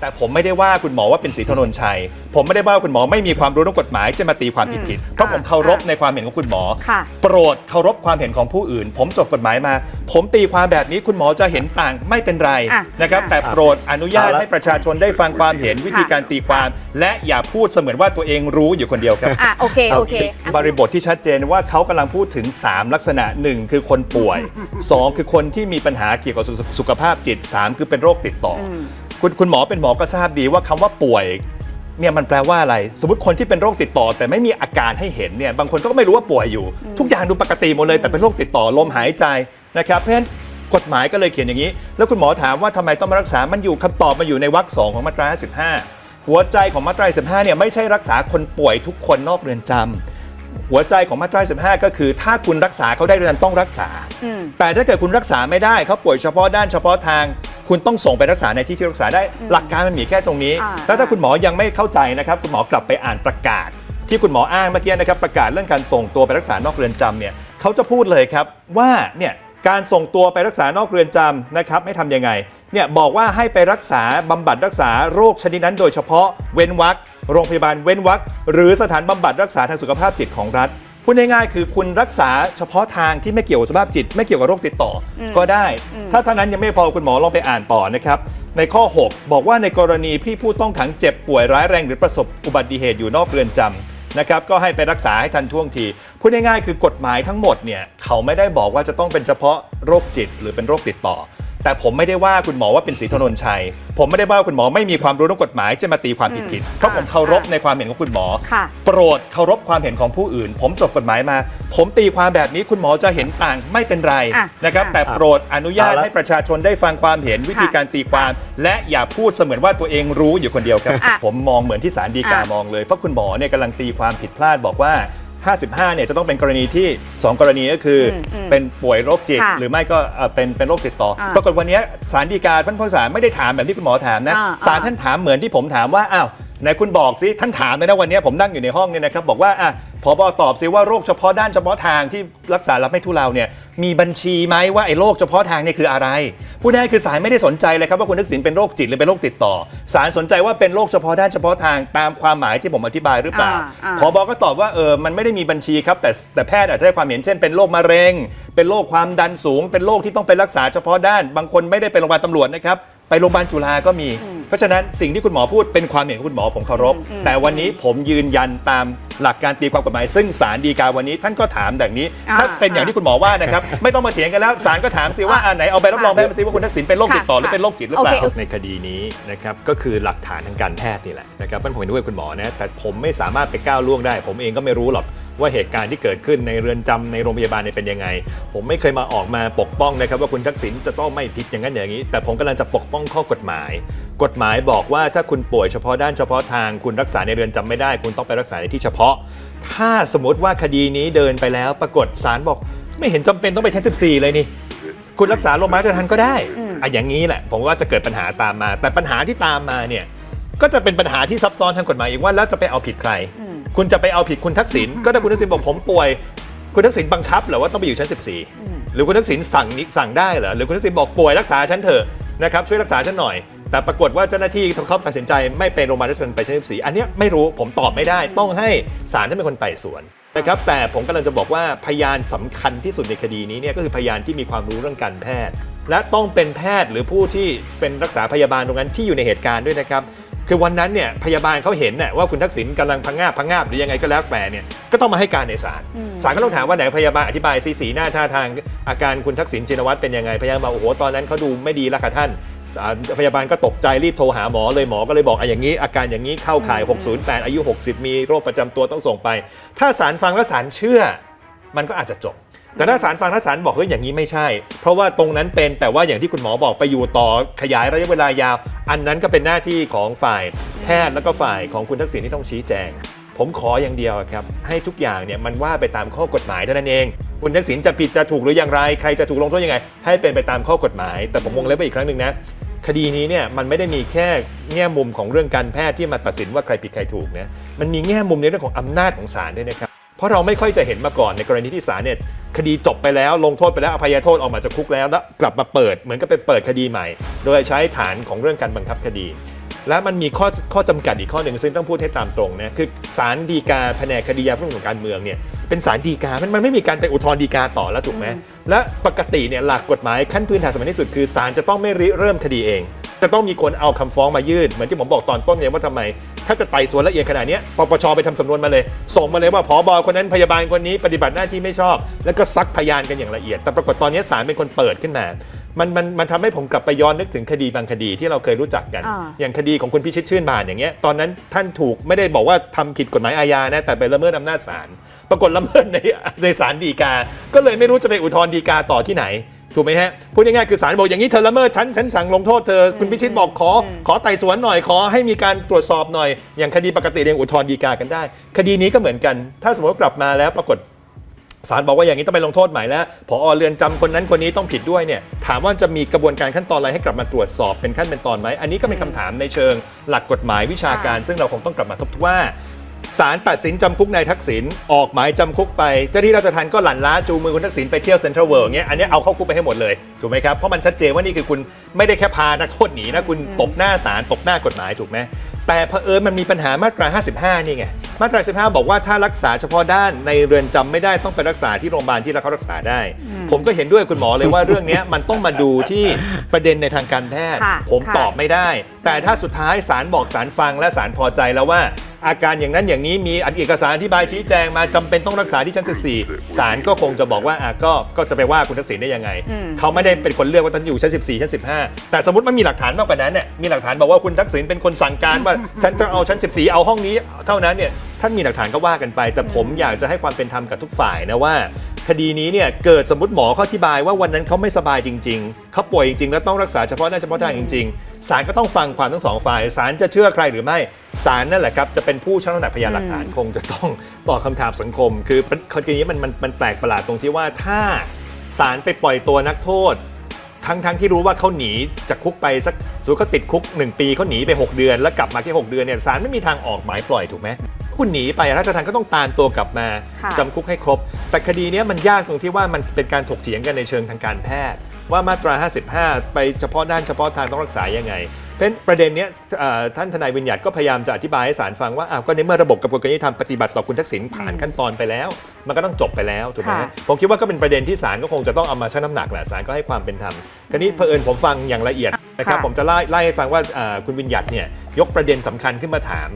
แต่ผมไม่ได้ว่าคุณหมอว่าเป็นศรีถนนชัย ผมไม่ได้ว่าคุณหมอไม่มีความรู้เรื่องกฎหมายจะมาตีความผิดผิดๆเพราะผมเคารพในความเห็นของคุณหมอ ค่ะโปรดเคารพความเห็นของผู้อื่น ผมจบกฎหมายมา ผมตีความแบบนี้คุณหมอจะเห็นต่างไม่เป็นไรอะนะครับอะแต่โปรดอนุญาตเอาละ ให้ประชาชนได้ฟังความเห็นวิธีการตีความ และอย่าพูดเสมือนว่าตัวเองรู้อยู่คนเดียวครับ อะโอเคโอเคบริบทที่ชัดเจนว่าเขากำลังพูดถึง 3 ลักษณะ 1 คือคนป่วย 2 คือคนที่มีปัญหาเกี่ยวกับสุสุขภาพจิต 3 คือเป็นโรคติดต่ออ คุณคุณหมอเป็นหมอก็ทราบดีว่าคำว่าป่วยเนี่ยมันแปลว่าอะไร สมมติคนที่เป็นโรคติดต่อ แต่ไม่มีอาการให้เห็นเนี่ยบางคนก็ไม่รู้ว่าป่วยอยู่ ทุกอย่างดูปกติหมดเลยแต่เป็นโรคติดต่อลมหายใจนะครับเพราะฉะนั้นกฎหมายก็เลยเขียนอย่างนี้ แล้วคุณหมอถามว่าทำไมต้องมารักษา มันอยู่คำตอบมาอยู่ในวรรคสองของมาตรา15หัวใจของมาตรา 15 เนี่ยไม่ใช่รักษาคนป่วยทุกคนนอกเรือนจำหัวใจของมาตรา 15 ก็คือ ถ้าคุณรักษาเขาได้เรือนต้องรักษาอืมแต่ถ้าเกิดคุณรักษาไม่ได้เขาป่วยเฉพาะด้านเฉพาะทาง คุณต้องส่งไปรักษาในที่ที่รักษาได้หลักการมันมีแค่ตรงนี้ อ่า แล้วถ้าคุณหมอยังไม่เข้าใจนะครับ คุณหมอกลับไปอ่านประกาศ ที่คุณหมออ้างเมื่อกี้นะครับ ประกาศเรื่องการส่งตัวไปรักษานอกเรือนจำเนี่ยเขาจะพูดเลยครับว่าเนี่ยการส่งตัวไปรักษานอกเรือนจำนะครับให้ทำยังไงเนี่ยบอกว่าให้ไปรักษาบำบัดรักษาโรคชนิดนั้น โดยเฉพาะเว้นวรรคโรงพยาบาลเว้นวรรคหรือสถานบำบัดรักษาทางสุขภาพจิตของรัฐ พูดง่ายๆคือคุณรักษาเฉพาะทางที่ไม่เกี่ยวกับสุขภาพจิต ไม่เกี่ยวกับโรคติดต่ออก็ได้ ถ้าเท่านั้นยังไม่พอคุณหมอลองไปอ่านต่อนะครับ ในข้อ 6 บอกว่าในกรณีที่ผู้ต้องขังเจ็บป่วยร้ายแรงหรือประสบอุบัติเหตุอยู่นอกเรือนจำนะครับก็ให้ไปรักษาให้ทันท่วงทีพูดง่ายๆคือกฎหมายทั้งหมดเนี่ยเขาไม่ได้บอกว่าจะต้องเป็นเฉพาะโรคจิต หรือเป็นโรคติดต่อ แต่ผมไม่ได้ว่าคุณหมอว่าเป็นศรีถนนชัย ผมไม่ได้ว่าคุณหมอไม่มีความรู้เรื่องกฎหมายจะมาตีความผิดๆเพราะผมเคารพในความเห็นของคุณหมอ ค่ะโปรดเคารพความเห็นของผู้อื่น ผมจบกฎหมายมา ผมตีความแบบนี้คุณหมอจะเห็นต่างไม่เป็นไรอะนะครับอะแต่โปรดอนุญาตเอาละ ให้ประชาชนได้ฟังความเห็นวิธีการตีความ และอย่าพูดเสมือนว่าตัวเองรู้อยู่คนเดียวครับ อะผมมองเหมือนที่ศาลฎีกาอะ มองเลยเพราะคุณหมอเนี่ยกำลังตีความผิดพลาดบอกว่า 55เนี่ยจะต้องเป็นกรณีที่ 2 กรณีก็คืออมอืมเป็นป่วยโรคจิต ค่ะหรือไม่ก็เอ่อเป็นเป็นโรคติดต่ออาปรากฏวันเนี้ยศาลฎีกาท่านผู้ศาลไม่ได้ถามแบบที่คุณหมอถามนะอ่าศาลท่านถามเหมือนที่ผมถามว่าอ้าว ไหนคุณบอกสิท่านถามเลยนะวันเนี้ยผมนั่งอยู่ในห้องเนี่ยนะครับบอกว่าอะพบตอบสิว่าโรคเฉพาะด้านเฉพาะทางที่รักษารับไม่ทุเลาเนี่ยมีบัญชีไหมว่าไอ้โรคเฉพาะทางเนี่ยคืออะไรผู้ง่ายคือศาลไม่ได้สนใจเลยครับว่าคุณทักษิณเป็นโรคจิตหรือเป็นโรคติดต่อศาลสนใจว่าเป็นโรคเฉพาะด้านเฉพาะทางตามความหมายที่ผมอธิบายหรือเปล่าอ่าอ่าพบก็ตอบว่าเออมันไม่ได้มีบัญชีครับแต่แต่แพทย์อาจจะให้ความเห็นเช่นเป็นโรคมะเร็ง เป็นโรคความดันสูง เป็นโรคที่ต้องไปรักษาเฉพาะด้าน บางคนไม่ได้ไปโรงพยาบาลตำรวจนะครับไปโรงพยาบาลจุฬาก็มี เพราะฉะนั้นสิ่งที่คุณหมอพูดเป็นความเห็นของคุณหมอผมเคารพ แต่วันนี้ผมยืนยันตามหลักการตีความกฎหมาย ซึ่งศาลฎีกาวันนี้ท่านก็ถามแบบนี้อ่าถ้าเป็นอย่างที่คุณหมอว่านะครับ ไม่ต้องมาเถียงกันแล้วศาลก็ถามสิว่าอ่าไหนเอาใบรับรองแพทย์มาสิว่าคุณทักษิณเป็นโรคติดต่อหรือเป็นโรคจิตหรือเปล่าโอเคในคดีนี้นะครับก็คือหลักฐานทางการแพทย์นี่แหละนะครับมันผมเห็นด้วยคุณหมอนะแต่ผมไม่สามารถไปก้าวล่วงได้ ผมเองก็ไม่รู้หรอก ว่าเหตุการณ์ที่เกิดขึ้นในเรือนจำในโรงพยาบาลเนี่ยเป็นยังไง ผมไม่เคยมาออกมาปกป้องนะครับ ว่าคุณทักษิณจะต้องไม่ผิดอย่างนั้นอย่างนี้ แต่ผมกำลังจะปกป้องข้อกฎหมาย กฎหมายบอกว่าถ้าคุณป่วยเฉพาะด้านเฉพาะทางคุณรักษาในเรือนจำไม่ได้ คุณต้องไปรักษาในที่เฉพาะ ถ้าสมมติว่าคดีนี้เดินไปแล้วปรากฏศาลบอก ไม่เห็นจำเป็นต้องไปชั้น14 เลยนี่คุณรักษาโรงพยาบาลราชทันก็ได้อะอย่างนี้แหละ ผมว่าจะเกิดปัญหาตามมา แต่ปัญหาที่ตามมาเนี่ย ก็จะเป็นปัญหาที่ซับซ้อนทางกฎหมายอีกว่าแล้วจะไปเอาผิดใคร คุณจะไปเอาผิดคุณทักษิณก็ถ้าคุณทักษิณบอกผมป่วย คุณทักษิณบังคับเหรอว่าต้องไปอยู่ชั้น 14 หรือคุณทักษิณสั่งนิสั่งได้เหรอหรือคุณทักษิณบอกป่วยรักษาฉันเถอะนะครับช่วยรักษาฉันหน่อย แต่ปรากฏว่าเจ้าหน้าที่เขาตัดสินใจไม่เป็นโรงพยาบาลราชทันไปชั้น14อันเนี้ยไม่รู้ผมตอบไม่ได้ ต้องให้ศาลท่านเป็นคนไต่สวนนะครับแต่ผมกำลังจะบอกว่าพยานสำคัญที่สุดในคดีนี้เนี่ยก็คือพยานที่มีความรู้เรื่องการแพทย์ และต้องเป็นแพทย์หรือผู้ที่เป็นรักษาพยาบาลตรงนั้นที่อยู่ในเหตุการณ์ด้วยนะครับ คือวันนั้นเนี่ยพยาบาลเขาเห็นน่ะว่าคุณทักษิณกำลังพังงาบพังงาบหรือยังไงก็แล้วแต่เนี่ยก็ต้องมาให้การในศาลศาลก็ต้องถามว่าไหนพยาบาลอธิบายสีสีหน้าท่าทางอาการคุณทักษิณชินวัตรเป็นยังไงพยาบาลบอกโอ้โหตอนนั้นเขาดูไม่ดีแล้วค่ะท่านอ่าพยาบาลก็ตกใจรีบโทรหาหมอเลยหมอก็เลยบอกอะอย่างนี้ อาการอย่างนี้เข้าข่าย 608 อายุ 60 มีโรคประจำตัวต้องส่งไป ถ้าศาลฟังแล้วศาลเชื่อ มันก็อาจจะจบ แต่ถ้าศาลฟังถ้าศาลบอกเฮ้ยอย่างนี้ไม่ใช่ เพราะว่าตรงนั้นเป็นแต่ว่าอย่างที่คุณหมอบอกไปอยู่ต่อขยายระยะเวลายาว อันนั้นก็เป็นหน้าที่ของฝ่ายแพทย์แล้วก็ฝ่ายของคุณทักษิณที่ต้องชี้แจง ผมขออย่างเดียวครับ ให้ทุกอย่างเนี่ยมันว่าไปตามข้อกฎหมายเท่านั้นเอง คุณทักษิณจะผิดจะถูกหรืออย่างไรใครจะถูกลงโทษยังไง ให้เป็นไปตามข้อกฎหมาย แต่ผมวงเล็บไปอีกครั้งหนึ่งนะคดีนี้เนี่ยมันไม่ได้มีแค่แง่มุมของเรื่องการแพทย์ที่มาตัดสินว่าใครผิดใครถูกนะมันมีแง่มุมในเรื่องของอำนาจของศาลด้วยนะครับ เพราะเราไม่ค่อยจะเห็นมาก่อนในกรณีที่ศาลเนี่ยคดีจบไปแล้วลงโทษไปแล้วอภัยโทษออกมาจากคุกแล้วแล้วกลับมาเปิดเหมือนกับไปเปิดคดีใหม่ โดยใช้ฐานของเรื่องการบังคับคดี และมันมีข้อข้อจำกัดอีกข้อหนึ่งซึ่งต้องพูดให้ตามตรงนะคือศาลฎีกาแผนกคดียาเรื่องของการเมืองเนี่ยเป็นศาลฎีกามันมันไม่มีการไปอุทธรณ์ฎีกาต่อแล้วถูกไหมและปกติเนี่ยหลักกฎหมายขั้นพื้นฐานสำคัญที่สุดคือศาลจะต้องไม่ริเริ่มคดีเองจะต้องมีคนเอาคำฟ้องมายื่นเหมือนที่ผมบอกตอนต้นเนี่ยว่าทำไม ถ้าจะไต่สวนละเอียดขนาดเนี้ยปปชไปทำสำนวนมาเลย ส่งมาเลยว่าผอบอคนนั้นพยาบาลคนนี้ปฏิบัติหน้าที่ไม่ชอบ แล้วก็ซักพยานกันอย่างละเอียด แต่ปรากฏตอนนี้ศาลเป็นคนเปิดขึ้นมา มันมันมันทำให้ผมกลับไปย้อนนึกถึงคดีบางคดีที่เราเคยรู้จักกันอ่าอย่างคดีของคุณพิชิตชื่นบานอย่างเงี้ย ตอนนั้นท่านถูกไม่ได้บอกว่าทำผิดกฎหมายอาญานะ แต่ไปละเมิดอำนาจศาล ปรากฏละเมิดในในศาลฎีกา ก็เลยไม่รู้จะไปอุทธรณ์ฎีกาต่อที่ไหน ถูกไหมฮะ พูดง่ายๆคือศาลบอกอย่างนี้เธอละเมิดฉันฉันสั่งลงโทษเธอคุณพิชิตบอกขอ ขอไต่สวนหน่อยขอให้มีการตรวจสอบหน่อย อย่างคดีปกติเรียงอุทธรณ์ฎีกากันได้ คดีนี้ก็เหมือนกัน ถ้าสมมติว่ากลับมาแล้วปรากฏศาลบอกว่าอย่างนี้ต้องไปลงโทษใหม่แล้วพอเรือนจำคนนั้นคนนี้ต้องผิดด้วยเนี่ยถามว่าจะมีกระบวนการขั้นตอนอะไรให้กลับมาตรวจสอบเป็นขั้นเป็นตอนไหมอันนี้ก็เป็นคำถามในเชิงหลักกฎหมายวิชาการ ซึ่งเราคงต้องกลับมาทบทวนว่า ศาลตัดสินจำคุกนายทักษิณออกหมายจำคุกไป เจ้าที่ราชทัณฑ์ก็หลั่นล้าจูงมือคุณทักษิณไปเที่ยวเซ็นทรัลเวิลด์เงี้ยอันนี้เอาเข้าคุกไปให้หมดเลย ถูกไหมครับ เพราะมันชัดเจนว่านี่คือคุณไม่ได้แค่พานักโทษหนีนะคุณตบหน้าศาลตบหน้ากฎหมายถูกไหมแต่เผอิญมันมีปัญหามาตรา 55 นี่ไง มาตรา 15 บอกว่าถ้ารักษาเฉพาะด้านในเรือนจำไม่ได้ต้องไปรักษาที่โรงพยาบาลที่เขารักษาได้ ผมก็เห็นด้วยคุณหมอเลยว่าเรื่องเนี้ยมันต้องมาดูที่ประเด็นในทางการแพทย์ค่ะผมค่ะตอบไม่ได้ แต่ถ้าสุดท้ายศาลบอกศาลฟังและศาลพอใจแล้วว่า อาการอย่างนั้นอย่างนี้มีเอกสารอธิบายชี้แจงมาจำเป็นต้องรักษาที่ชั้น 14ศาลก็คงจะบอกว่าอะก็ก็จะไปว่าคุณทักษิณได้ยังไงเขาไม่ได้เป็นคนเลือกว่าท่านอยู่ชั้น 14 ชั้น 15 แต่สมมติมันมีหลักฐานมากกว่านั้นเนี่ยมีหลักฐานบอกว่าคุณทักษิณเป็นคนสั่งการว่า ฉันจะเอาชั้น 14 เอาห้องนี้ เท่านั้นเนี่ยท่านมีหลักฐานก็ว่ากันไป แต่ผมอยากจะให้ความเป็นธรรมกับทุกฝ่ายนะว่า คดีนี้เนี่ยเกิดสมมติหมอเขาอธิบายว่าวันนั้นเขาไม่สบายจริง ๆเขาป่วยจริงๆแล้วต้องรักษาเฉพาะหน้าเฉพาะทางจริงๆศาลก็ต้องฟังความทั้งสองฝ่ายศาลจะเชื่อใครหรือไม่ศาลนั่นแหละครับจะเป็นผู้ชั่งน้ำหนักพยานหลักฐานคงจะต้องตอบคำถามสังคม คือคดีนี้มันมันมันแปลกประหลาดตรงที่ว่าถ้าศาลไปปล่อยตัวนักโทษทั้งทั้งที่รู้ว่าเขาหนีจากคุกไปสักสมมติเขาติดคุก 1 ปีเขาหนีไป 6 เดือน แล้วกลับมาแค่6เดือนเนี่ยศาลไม่มีทางออกหมายปล่อยถูกไหม คุณหนีไปราชทัณฑ์ก็ต้องตามตัวกลับมาค่ะจำคุกให้ครบ แต่คดีเนี้ยมันยากตรงที่ว่ามันเป็นการถกเถียงกันในเชิงทางการแพทย์ ว่ามาตรา 55 ไปเฉพาะด้านเฉพาะทางต้องรักษายังไงเป็นประเด็นเนี้ยเอ่อท่านทนายวิญญัติก็พยายามจะอธิบายให้ศาลฟังว่าอ้าวก็ในเมื่อระบบกระบวนการยุติธรรมปฏิบัติต่อคุณทักษิณผ่านขั้นตอนไปแล้ว มันก็ต้องจบไปแล้วถูกไหมค่ะผมคิดว่าก็เป็นประเด็นที่ศาลก็คงจะต้องเอามาชั่งน้ำหนักแหละศาลก็ให้ความเป็นธรรมคราวนี้เผอิญผมฟังอย่างละเอียดนะครับค่ะผมจะไล่ไล่ให้ฟังว่าอ่าคุณวิญญัติเนี่ยยกประเด็นสำคัญขึ้นมาถาม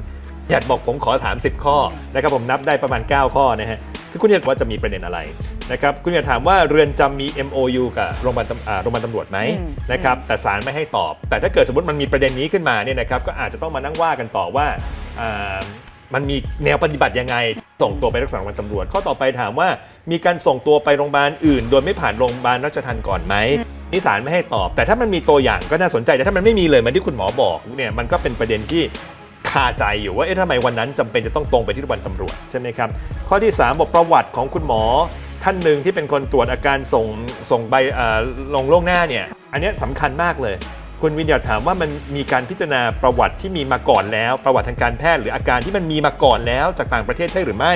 หยัดบอกผมขอถาม 10 ข้อนะครับผมนับได้ประมาณ 9 ข้อนะฮะคือคุณหยัดว่าจะมีประเด็นอะไรนะครับคุณหยัดถามว่าเรือนจำมี MOU กับโรงพยาบาลตำอ่าโรงพยาบาลตำรวจไหมอืม นะครับแต่ศาลไม่ให้ตอบ แต่ถ้าเกิดสมมติมันมีประเด็นนี้ขึ้นมาเนี่ยนะครับก็อาจจะต้องมานั่งว่ากันต่อว่าอ่ามันมีแนวปฏิบัติยังไงส่งตัวไปรักษาโรงพยาบาลตำรวจข้อต่อไปถามว่ามีการส่งตัวไปโรงพยาบาลอื่น โดยไม่ผ่านโรงพยาบาลราชทัณฑ์ก่อนไหมนี่ศาลไม่ให้ตอบ แต่ถ้ามันมีตัวอย่างก็น่าสนใจแต่ถ้ามันไม่มีเลยเหมือนที่คุณหมอบอกเนี่ยมันก็เป็นประเด็นที่ คาใจอยู่ว่าเอ๊ะทำไมวันนั้นจำเป็นจะต้องตรงไปที่โรงพยาบาลตำรวจใช่ไหมครับข้อที่ 3 บอกประวัติของคุณหมอท่านหนึ่งที่เป็นคนตรวจอาการส่งส่งใบลงล่งหน้าเนี่ยอันนี้ยสำคัญมากเลย คุณวินยาถามว่ามันมีการพิจารณาประวัติที่มีมาก่อนแล้ว ประวัติทางการแพทย์หรืออาการที่มันมีมาก่อนแล้วจากต่างประเทศใช่หรือไม่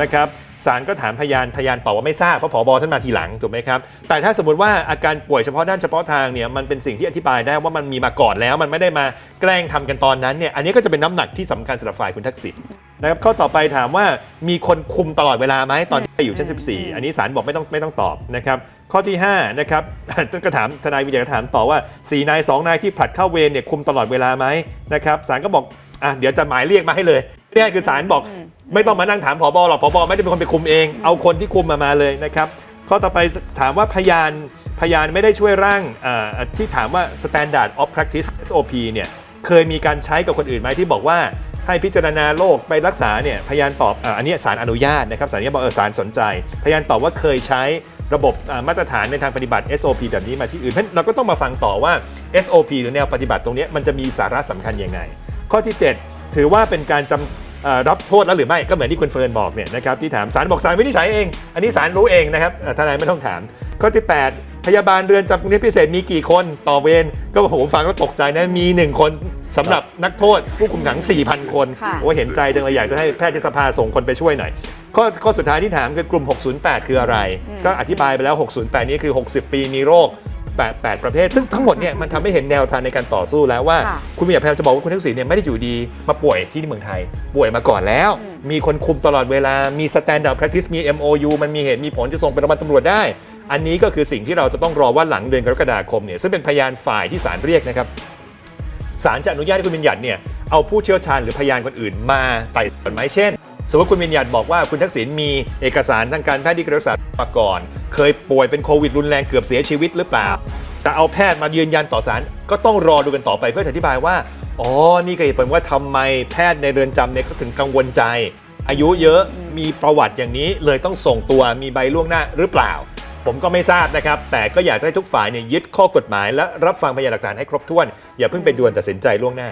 นะครับ ศาลก็ถามพยานพยานตอบว่าไม่ทราบเพราะผบท่านมาทีหลังถูกไหมครับแต่ถ้าสมมติว่าอาการป่วยเฉพาะด้านเฉพาะทางเนี่ยมันเป็นสิ่งที่อธิบายได้ว่ามันมีมาก่อนแล้ว มันไม่ได้มาแกล้งทำกันตอนนั้นเนี่ยอันนี้ก็จะเป็นน้ำหนักที่สำคัญสำหรับฝ่ายคุณทักษิณนะครับข้อต่อไปถามว่ามีคนคุมตลอดเวลาไหมตอนที่อยู่ชั้น 14 อันนี้ศาลบอกไม่ต้องไม่ต้องตอบนะครับข้อที่5นะครับก็ถามทนายวิทยาก็ถามต่อว่า4นาย2นายที่ผลัดเข้าเวรเนี่ยคุมตลอดเวลาไหมนะครับศาลก็บอกอะเดี๋ยวจะหมายเรียกมาให้เลยนี่คือศาลบอก ไม่ต้องมานั่งถามผบหรอกผบไม่ได้เป็นคนไปคุมเอง เอาคนที่คุมมามาเลยนะครับ ข้อต่อไปถามว่าพยานพยานไม่ได้ช่วยร่างที่ถามว่า standard of practice SOP เนี่ยเคยมีการใช้กับคนอื่นไหมที่บอกว่าให้พิจารณาโรคไปรักษาเนี่ยพยานตอบอันนี้ศาลอนุญาตนะครับศาลนี้บอกเออศาลสนใจ พยานตอบว่าเคยใช้ระบบมาตรฐานในทางปฏิบัติ SOP แบบนี้มาที่อื่นเพราะฉะนั้นเราก็ต้องมาฟังต่อว่า SOP หรือแนวปฏิบัติตรงนี้มันจะมีสาระสำคัญยังไง ข้อที่ 7 ถือว่าเป็นการจำอ่า รับโทษแล้วหรือไม่ก็เหมือนที่คุณเฟิร์นบอกเนี่ยนะครับที่ถามศาลบอกศาลวินิจฉัยเอง อันนี้ศาลรู้เองนะครับอ่าทนายไม่ต้องถาม ข้อที่ 8 พยาบาลเรือนจำกรุงเทพพิเศษมีกี่คนต่อเวรก็ผมฟังแล้วตกใจนะมี 1 คนสำหรับนักโทษผู้คุมขัง 4,000 คนค่ะโอ้เห็นใจจังเลยอยากจะให้แพทยสภาส่งคนไปช่วยหน่อยข้อข้อสุดท้ายที่ถามคือกลุ่ม 608 คืออะไร ก็อธิบายไปแล้ว 608 นี้คือ 60 ปีมีโรค 8 8 ประเภท ซึ่งทั้งหมดเนี่ยมันทำให้เห็นแนวทางในการต่อสู้แล้วว่า ค่ะคุณมีอยากพยายามจะบอกว่าคุณทักษิณเนี่ยไม่ได้อยู่ดีมาป่วยที่เมืองไทย ป่วยมาก่อนแล้วมีคนคุมตลอดเวลา มี standard practice มี MOU มันมีเหตุมีผลจะส่งเป็นรางวัลตำรวจได้ อันนี้ก็คือสิ่งที่เราจะต้องรอว่าหลังเดือนกรกฎาคมเนี่ยซึ่งเป็นพยานฝ่ายที่ศาลเรียกนะครับ ศาลจะอนุญาตให้คุณวิญญัติเนี่ยเอาผู้เชี่ยวชาญหรือพยานคนอื่นมาไต่สวนไหมเช่น สมมติคุณวิญญัติบอกว่าคุณทักษิณมีเอกสารทางการแพทย์ที่เคยรักษามาก่อน เคยป่วยเป็นโควิดรุนแรงเกือบเสียชีวิตหรือเปล่าจะเอาแพทย์มายืนยันต่อศาลก็ต้องรอดูกันต่อไปเพื่ออธิบายว่าอ๋อนี่ก็เหตุผลว่าทำไมแพทย์ในเรือนจำเนี่ยก็ถึงกังวลใจ อายุเยอะมีประวัติอย่างนี้เลยต้องส่งตัวมีใบล่วงหน้าหรือเปล่า ผมก็ไม่ทราบนะครับ แต่ก็อยากให้ทุกฝ่ายเนี่ยยึดข้อกฎหมายและรับฟังพยานหลักฐานให้ครบถ้วน อย่าเพิ่งไปด่วนตัดสินใจล่วงหน้า